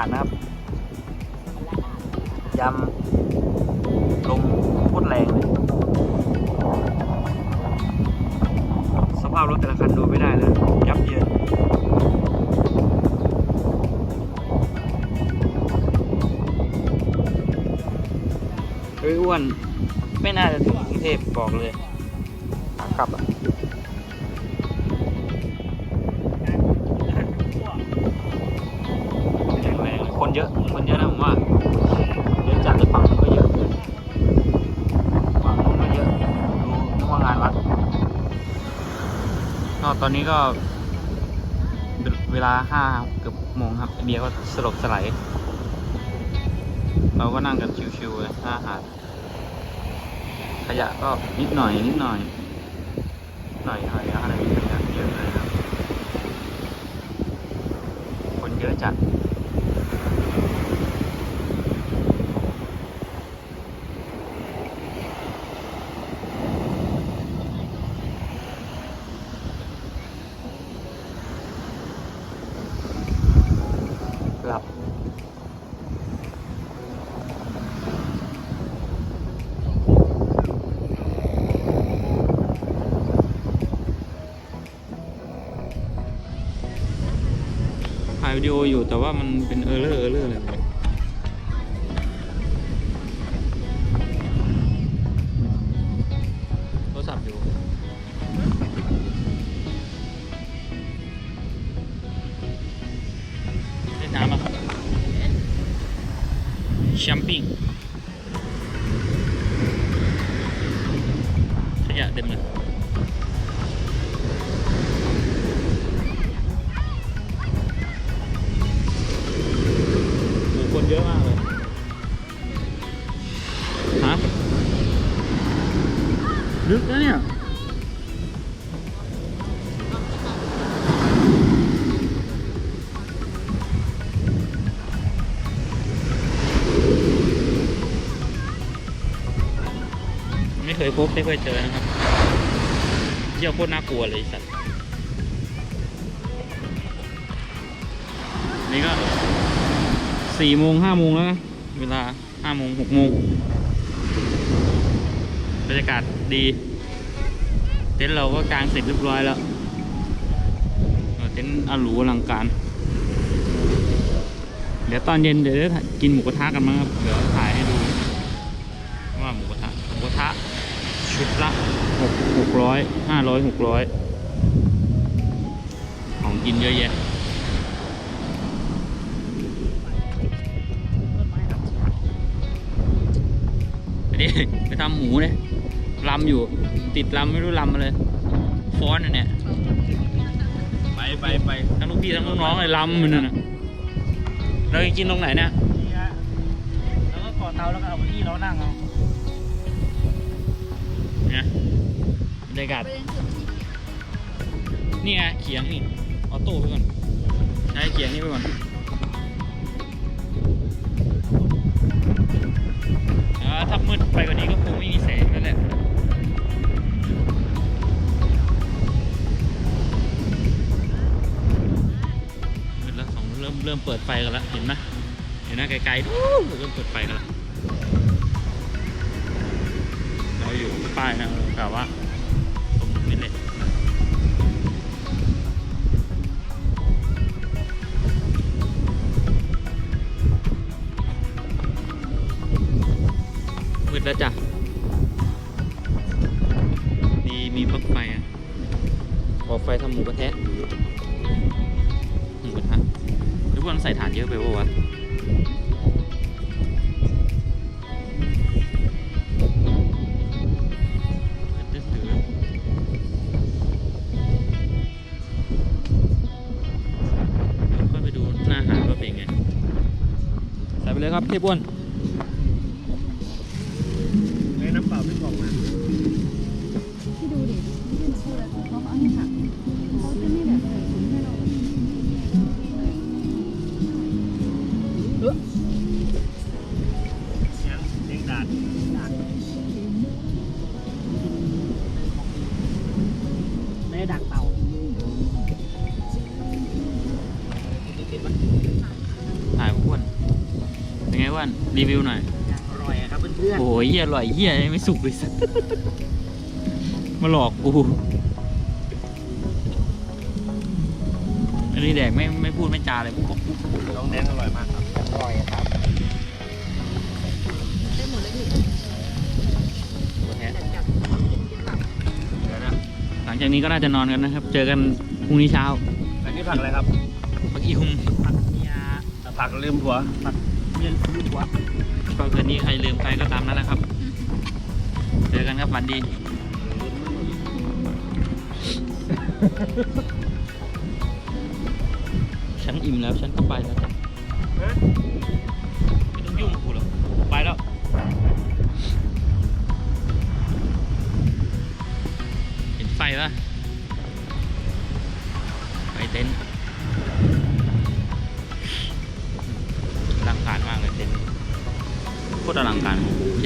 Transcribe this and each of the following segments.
าศนะครับยำลมโคตรแรงเลยสภาพรถแต่ละคันดูไม่ได้เลยยับเยินเฮ้ยอ้วน ไม่น่าจะถึงกรุงเทพบอกเลยขากลับอะ คนเยอะ คนเยอะนะผมว่าเยอะจัดเลยฝั่งก็เยอะฝั่งนู้นก็เยอะดูนึกว่างานวัดก็ตอนนี้ก็ เวลาห้าเกือบโมงครับเบียร์ก็สลบสลายเราก็นั่งกันชิวๆเลยหน้าหาดขยะก็นิดหน่อยนิดหน่อยหน่อยหน่อยอะไรขยะเยอะเลยครับคนเยอะจัด ดีโออยู่แต่ว่ามันเป็นเออร์เลอร์เออร์เลอร์อะไรไม่รู้โทรศัพท์อยู่เล่นน้ำอะแชมปิ้ง เคยพบไม่เคยเจอนะครับเที่ยวโคตรน่ากลัวเลยสัตว์นี่ก็สี่โมงห้าโมงแล้วนะเวลาห้าโมงหกโมงบรรยากาศดี เต็นท์เราก็กางเสร็จเรียบร้อยแล้ว เต็นท์อาหรูอลังการ เดี๋ยวตอนเย็นเดี๋ยวจะกินหมูกระทะกันมั้งครับเดี๋ยวถ่ายให้ดู ว่าหมูกระทะหมูกระทะ ชุดละหกหกร้อยห้าร้อยหกร้อยของกินเยอะแยะไปดิไปทำหมูเนี่ยลำอยู่ ติดลำไม่รู้ลำอะไรฟ้อนเนี่ยไปไปไปทั้งลูกพี่ทั้งลูกน้องเลยลำมันน่ะเราจะกินตรงไหนเนี่ยแล้วก็ก่อเตาแล้วก็เอาเก้าอี้เรานั่งเอา นี่ยบรรยากาศ นี่ไงเขียงนี่ออโต้ไปก่อน ใช้เขียงนี่ไปก่อนถ้ามืดไปกว่านี้ก็คงไม่มีแสงแล้วแหละมืดแล้วสองเริ่มเริ่มเปิดไฟกันแล้วเห็นไหมเห็นหน้าไกลๆเริ่มเปิดไฟกันแล้ว นะแต่ว่าตรงนี้เลยมืดแล้วจ้ะมีมีปลั๊กไฟอะบอกไฟทำหมูกระแทะหมูกระทะหรือว่ามันใส่ถ่านเยอะไปวะวะ ครับพี่บุญ รีวิวหน่อย อร่อยอะครับเพื่อนโอ้ยเหี้ยอร่อยเหี้ยไม่สุกเลยสัส มาหลอกกูอันนี้แดกไม่ไม่พูดไม่จาเลยปุ๊บปุ๊บปุ๊บๆลองแนนอร่อยมากครับอร่อยอะครับได้หมดเลยพี่ตัวแท้แต่จับกินหลับเดี๋ยวนะหลังจากนี้ก็น่าจะนอนกันนะครับ เจอกันพรุ่งนี้เช้าอันนี้ผักอะไรครับปักอีหุมผักเมียผักลืมผัวผัก เมียลืมผัวก็คืนนี้ใครลืมใครก็ตามนั้นนะครับ เจอกันครับฝันดี ฉันอิ่มแล้วฉันก็ไปแล้วจ้ะไม่ต้องยุ่งกับกูหรอกไปแล้วเห็นไฟปะไฟเต็นท์ ตรอลังการ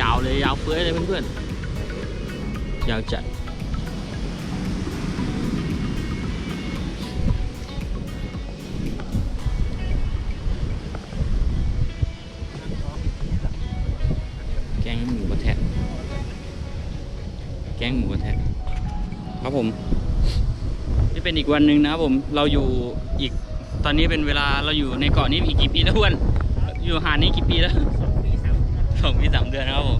ยาวเลยยาวเฟ้ยเลยเพื่อนๆ ยาวจัด แกงหมูกระแทะ แกงหมูกระแทะ ครับผม นี่เป็นอีกวันหนึ่งนะครับผม เราอยู่อีก ตอนนี้เป็นเวลาเราอยู่ในเกาะนี้อีกกี่ปีแล้วอ้วน อยู่หาดนี้กี่ปีแล้ว สองปีสามเดือนนะครับผม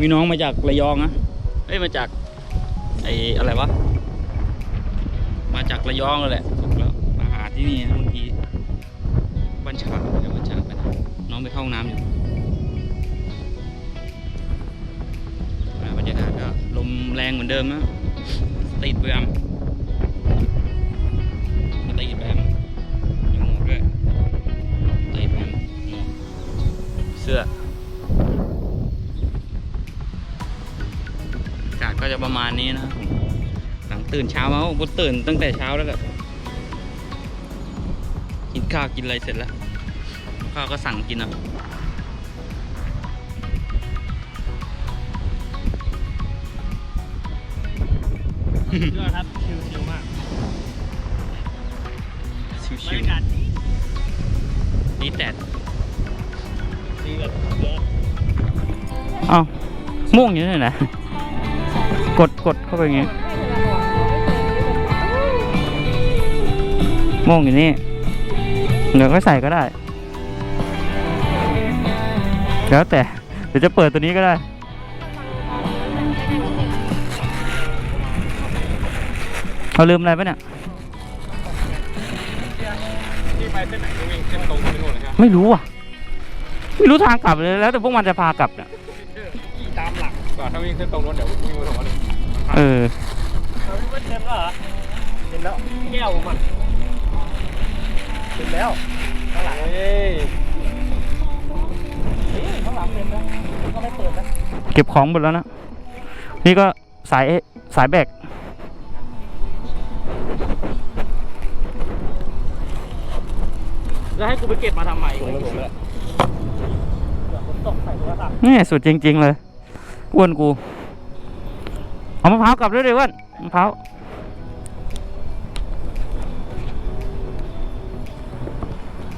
มีน้องมาจากระยองนะเอ้ยมาจากไออะไรวะ มาจากระยองเลยแหละถูกแล้วมาหาที่นี่นะบางทีบ้านฉางเดี๋ยวบ้านฉางไปนะน้องไปเข้าห้องน้ำอยู่อ่าบรรยากาศก็ลมแรงเหมือนเดิมนะติดแบมมาติดแบม เสื้ออากาศก็จะประมาณนี้นะครับผมหลังตื่นเช้ามาผมตื่นตั้งแต่เช้าแล้วก็กินข้าวกินอะไรเสร็จแล้วข้าวก็สั่งกินเอาเชื่อครับชิวๆมากชิบรรวยากาศดีๆนี่แต่ อ้าวม่วงอยู่นี่นะกดกดเข้าไปอย่างงี้ม่วงอยู่นี่เดี๋ยวก็ใส่ก็ได้ แล้วแต่เดี๋ยวจะเปิดตัวนี้ก็ได้เราลืมอะไรปะเนี่ยไม่รู้อะ ไม่รู้ทางกลับเลยแล้วแต่พวกมันจะพากลับเนี่ย หลังก่อนถ้าวิ่งเส้นตรงโน้นเดี๋ยววิ่งมาตรงนั้นเลยเออเราวิ่งเต็มแล้วเหรอเต็มแล้วแก้วมันเต็มแล้วข้างหลังเฮ้ยเฮ้ยข้างหลังเต็มแล้วก็ไม่เปิดนะเก็บของหมดแล้วนะนี่ก็สายสายแบกแล้วให้กูไปเก็บมาทำไมตรงแล้วผมแล้วเดี๋ยวผมตกใส่โทรศัพท์นี่สุดจริง ๆ เลย อ้วนกู เอามะพร้าวกลับด้วยดิอ้วนมะพร้าว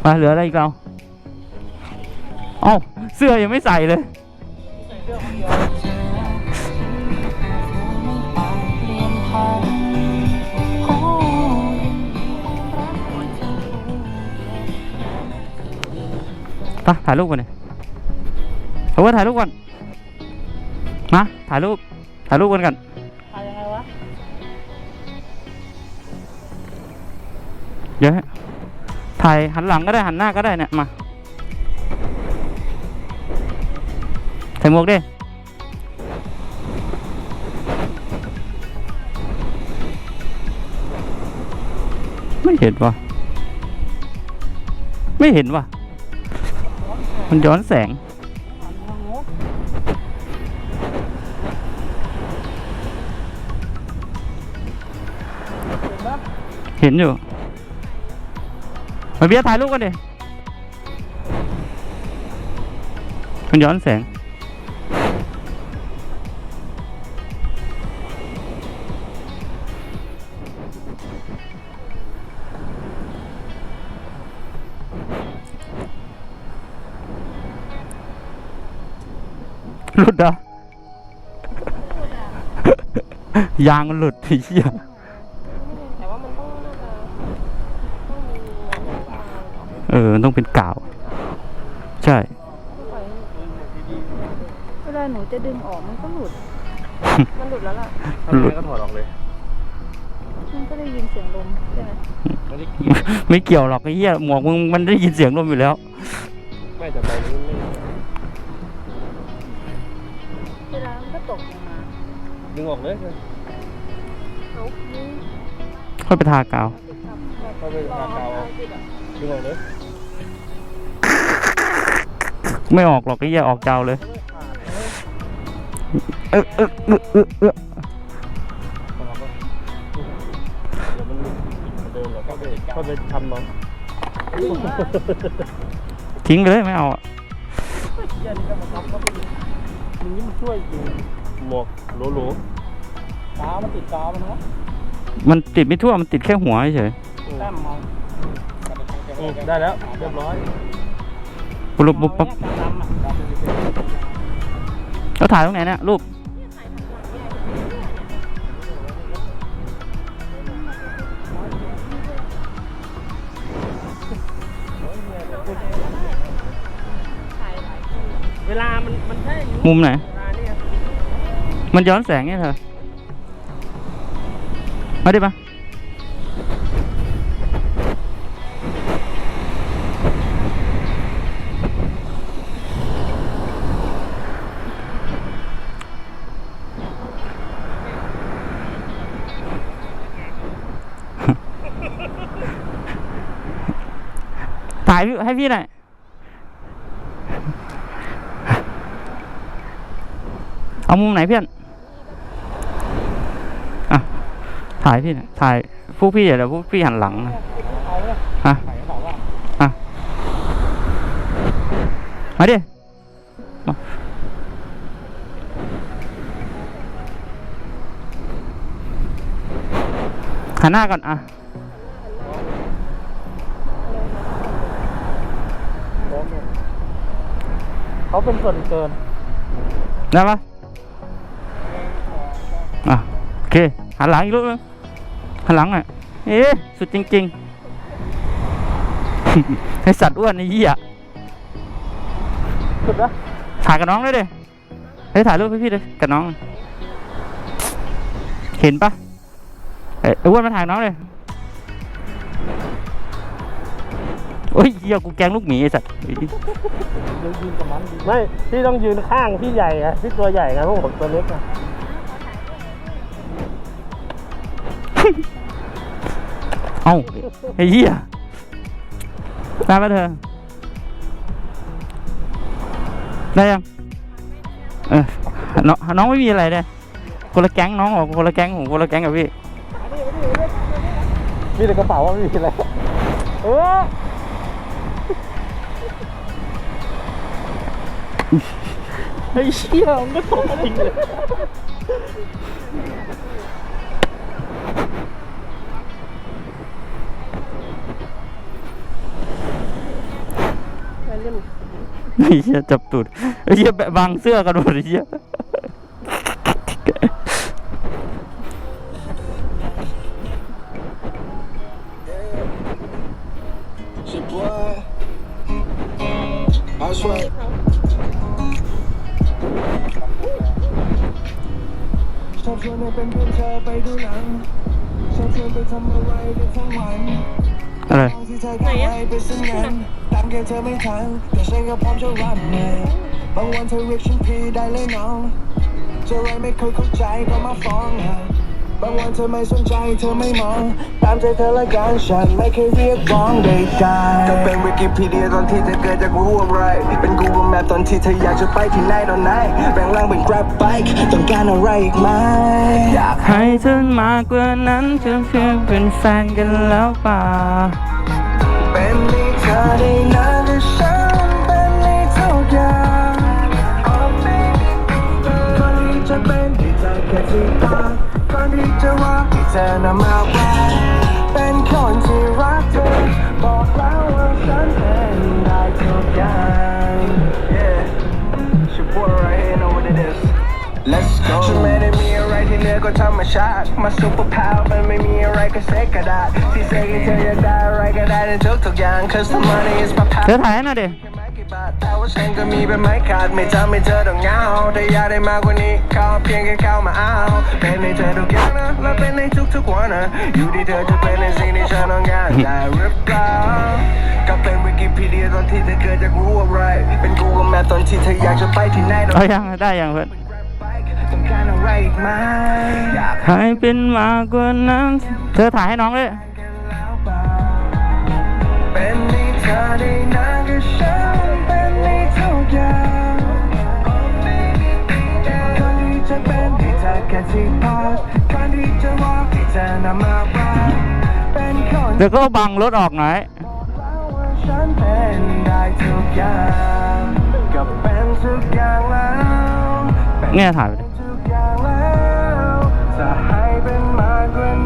มาเหลืออะไรอีกเราเอ้าเสื้อยังไม่ใส่เลยเสื้อคนเดียวไปถ่ายรูปกันเลยเอาไว้ถ่ายรูปก่อน มาถ่ายรูปถ่ายรูปกันกันทายยังไงวะเดี๋ยวให้ถ่ายหันหลังก็ได้หันหน้าก็ได้เนี่ยมาใส่หมวกดิไม่เห็นว่ะไม่เห็นว่ะมันย้อนแสง เห็นอยู่มาเบียร์ถ่ายรูปกันดิมันย้อนแสง หลุดเหรอ ยางหลุดไอ้เหี้ย แต่ว่ามันต้องน่าจะต้องมีน้ำยา เออมันต้องเป็นกาว ใช่ปล่อยให้เวลาหนูจะดึงออกมันก็หลุด มันหลุดแล้วล่ะทำไมก็ถอดออกเลยมันก็ได้ยินเสียงลมใช่ไหมไม่ได้กินไม่เกี่ยวหรอกไอ้เหี้ยหมวกมึงมันได้ยินเสียงลมอยู่แล้ว ไม่แต่ใบนี้ไม่เวลามันก็ตกลงมาดึงออกเลยเขานี่ค่อยไปทากาวติดกับแบบเข้าไปทากาวเอาติดอะดึงออกเลย ไม่ออกหรอกไอ้เหี้ยออกกาวเลยเออเออเออเออเออเดี๋ยวมันเดินเหรอเข้าไปเข้าไปทำน้องทิ้งไปเลยไม่เอาอะเยี่ยนี่ก็มาทำเข้าไปมึงนี่มันช่วยอยู่หมวกโหลโหลกาวมันติดกาวมันนะมันติดไม่ทั่วมันติดแค่หัวเฉยแต้มมองได้แล้วเรียบร้อย ปุ๊บปุ๊บปุ๊บแล้วถ่ายตรงไหนเนี่ยรูปเวลามันมันแค่อยู่มุมไหนเวลาเนี่ยมันย้อนแสงไงเธอมาดิมาายให้พี่หน่อยเอามุมไหนเพื่อนอะถ่ายพี่หน่อยถ่ายพวกพี่เดี๋ยวพวกพี่หันหลังนะฮะอะมาดิหันหน้าก่อนอะ เขาเป็นส่วนเกินได้ปะอะโอเคหันหลังอีกรูปนึงหันหลังอะเอ๊ะสุดจริงๆให้สัตว์อ้วนไอ้เหี้ยสุดนะถ่ายกับน้องด้วยดิเฮ้ยถ่ายรูปให้พี่เลยกับน้อง เห็นปะเอ้ยไอ้อ้วนมาถ่ายน้องเลย โอ้ยเหี้ยกูแกล้งลูกหมีไอ้สัตว์เฮ้ยไม่พี่ต้องยืนข้างพี่ใหญ่อะพี่ตัวใหญ่ไงพวกผมตัวเล็กอะเอ้าไอ้เหี้ยได้ปะเธอ ได้ยังเออน้องน้องไม่มีอะไรเลยคนละแก๊งน้องออกคนละแก๊งผมคนละแก๊งกับพี่ มีแต่กระเป๋าอะไม่มีอะไรเออ ไอ้เชี่ยมันก็ตกจริงเลยไอ้เชี่ยจับตูดไอ้เชี่ยแบะบังเสื้อกันหมดไอ้เชี่ย เธอไม่ทันแต่ฉันก็พร้อมจะรับเลยบางวันเธอเรียกฉันพี่ได้เลยน้องจะไรไม่เคยเข้าใจก็มาฟ้องหาบางวันเธอไม่สนใจเธอไม่มอง ตามใจเธอละกันฉันไม่เคยเรียกร้องใดๆก็เป็นวิกิพีเดียตอนที่เธอเกิดจากรู้อะไร เป็น Google Map ตอนที่เธออยากจะไปที่ไหนตอนไหนแบ่งร่างเป็น Grab Bike ต้องการอะไรอีกไหมอยากให้เธอมากกว่านั้นเพียงเพียงเป็นแฟนกันแล้วป่าเป็นให้เธอได้นานแต่ฉันเป็นให้ทุกอย่าง Oh baby คนที่จะเป็นที่เธอแค่ที่ตาคนที่จะรักที่เธอนำมาไว้เป็นคนที่รักเธอบอกแล้วว่าฉันเป็นได้ทุกอย่าง Yeah, it's your boy right here, know what it ฉันไเหนือกว่าธรรมชาติมาซุปเปอร์พาวมันไม่มีอะไรก็เซ็กกระดาษที่เซ็กให้เธออยากได้อะไรก็ได้ในทุกทุกๆอย่าง cause the money is my เธอ power ถ่ายให้หน่อยดิไม่กี่บาทแต่ว่าฉันก็มีแบบไม่ขาดไม่ทำให้เธอต้องเหงาแต่อยากได้มากกว่านี้ขอเพียงแค่เข้ามาเอาเป็นในเธอทุกอย่างนะและเป็นในทุกๆวันนะอยู่ที่เธอจะเป็นในสิ่งที่ฉันต้องการได้หรือเปล่าก็เป็นวิกิพีเดียตอนที่เธอเกิดจากรู้อะไรเป็น Google Map ตอนที่เธออยากจะไปที่ไหนเอายังได้ยังเพื่อน ต้องการอะไรอีกไหมอยากให้เป็นมากกว่านั้น เธอถ่ายให้น้องด้วยเป็นในเธอได้นานกับฉันเป็นในทุกอย่างคนที่จะเป็นที่เธอแค่ที่พอดคนที่จะมองที่เธอนำมาว่าเป็นคนเดี๋ยวก็บังรถออกหน่อยแล้วว่าฉันเป็นได้ทุกอย่างก็เป็นทุกอย่างแล้วเนี่ยถ่ายไป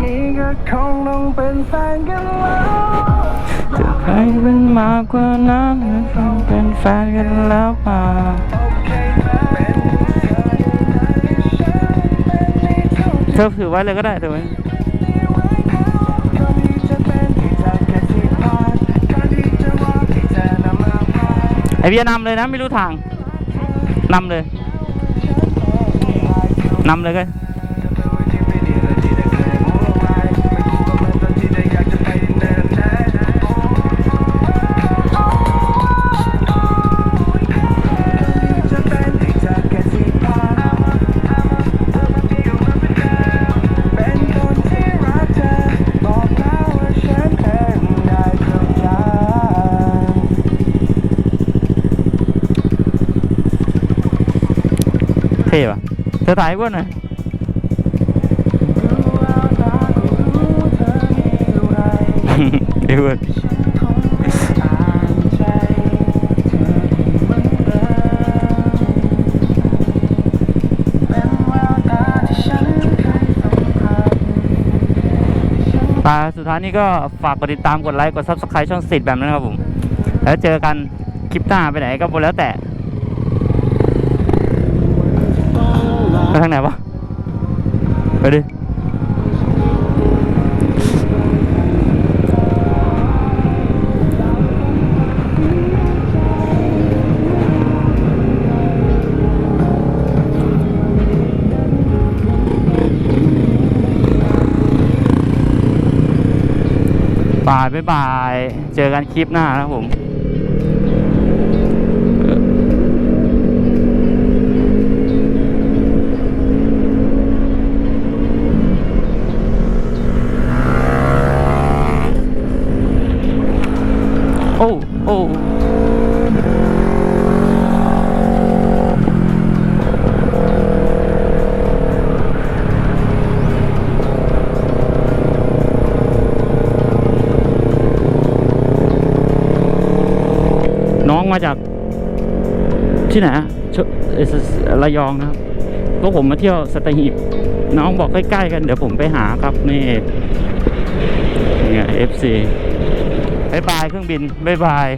นี้ก็คงต้องเป็นแฟนกันแล้วจะให้เป็นมากกว่านั้นต้องเป็นแฟนกันแล้วเปล่าเธอถือไว้เลยก็ได้ถือไว้ไอเบียนำเลยนะไม่รู้ทางนำเลยนำเลยก็ ธอถ่ายให้อ้วนหน่อยไอ้อ้วนตาสุดท้ายนี้ก็ฝากกดติดตามกดไลค์กด subscribe ช่องสิทธิ์แบบนั้นนะครับผม แล้วเจอกันคลิปหน้าไปไหนก็บนแล้วแต่ ไป ทางไหนวะ ไปดิบายบายบาย เจอกันคลิปหน้านะครับผม น้องมาจากที่ไหนระยองนะครับพวกผมมาเที่ยวสตหีบน้องบอกใกล้ๆกันเดี๋ยวผมไปหาครับนี่เนี่ย FC บายบายเครื่องบินบายบาย